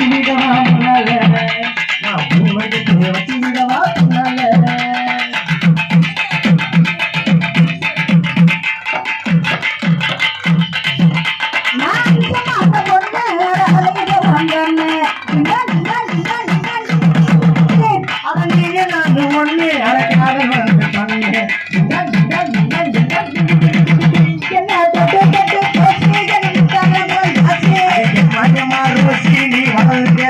வச்சுமிடவா புனல நான் பூவகத்தை வச்சுமிடவா புனல அவன் ஒண்ணு அழகாக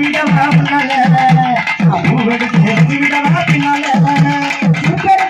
விடவா உன்னால